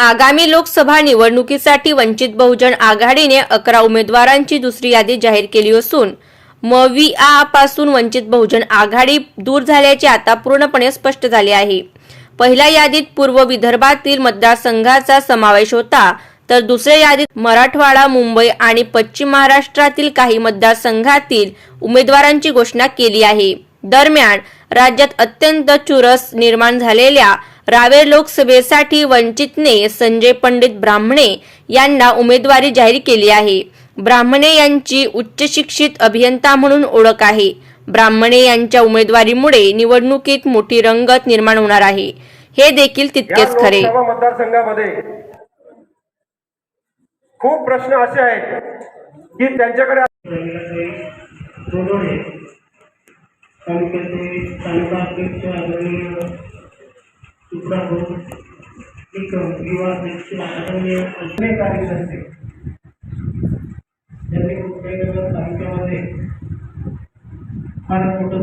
आगामी लोकसभा निवडणुकीसाठी वंचित बहुजन आघाडीने अकरा उमेदवारांची दुसरी यादी जाहीर केली असून मविआ पासून वंचित बहुजन आघाडी दूर झाल्याचे आता पूर्णपणे स्पष्ट झाले आहे. पहिल्या यादीत पूर्व विदर्भातील मतदारसंघाचा समावेश होता तर दुसऱ्या यादीत मराठवाडा मुंबई आणि पश्चिम महाराष्ट्रातील काही मतदारसंघातील उमेदवारांची घोषणा केली आहे. दरम्यान राज्यात अत्यंत चुरस निर्माण झालेल्या रावेर लोकसभेसाठी वंचितने संजय पंडित ब्राह्मणे यांना उमेदवारी जाहीर केली आहे. ब्राह्मणे यांची उच्च शिक्षित अभियंता म्हणून ओळख आहे. ब्राह्मणे यांच्या उमेदवारीमुळे निवडणुकीत मोठी रंगत निर्माण होणार आहे. हे देखील तितकेच खरे. मतदारसंघामध्ये खूप प्रश्न असे आहेत की त्यांच्याकडे तालुक्याचे तालुकाध्यक्ष आदरणीय दुसरा निकम युवा अध्यक्ष आदरणीय कार्य कार्यकर्ते ज्यांनी कुठल्याही तालुक्यामध्ये फार मोठं